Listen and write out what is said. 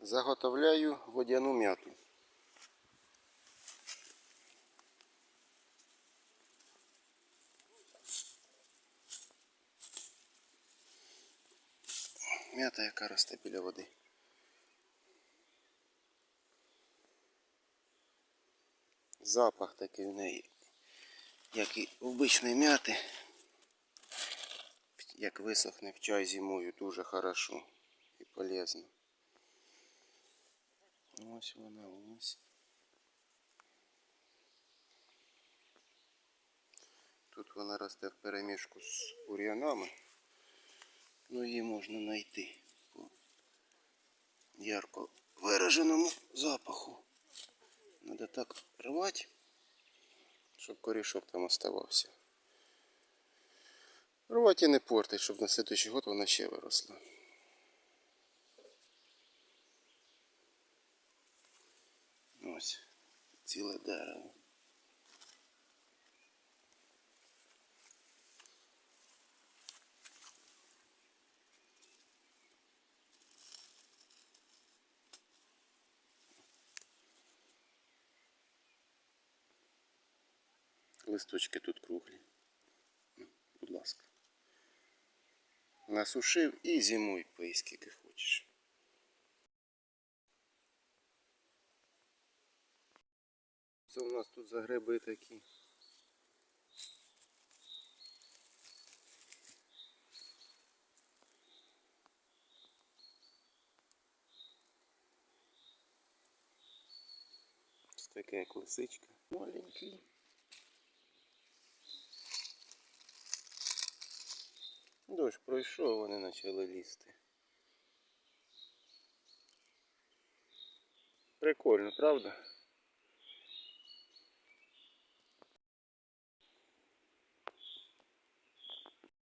Заготовляю водяну м'яту. М'ята, яка росте біля води. Запах такий в неї, як і обичної м'яти. Як висохне в чай зимою, дуже хорошо і полезно. Ось вона ось. Тут вона росте в перемішку з бур'янами. Ну її можна знайти по ярко вираженому запаху. Надо так рвати, щоб корішок там оставався. Рвати і не портить, щоб на слідуючий год вона ще виросла. Ось ціле дерево. Листочки тут круглі. Ну, Будь ласка. Насушив і зимуй пий скільки хочеш. Це у нас тут за гриби такі. Ось таке як лисичка. Маленький. Дощ пройшов, вони почали лізти. Прикольно, правда?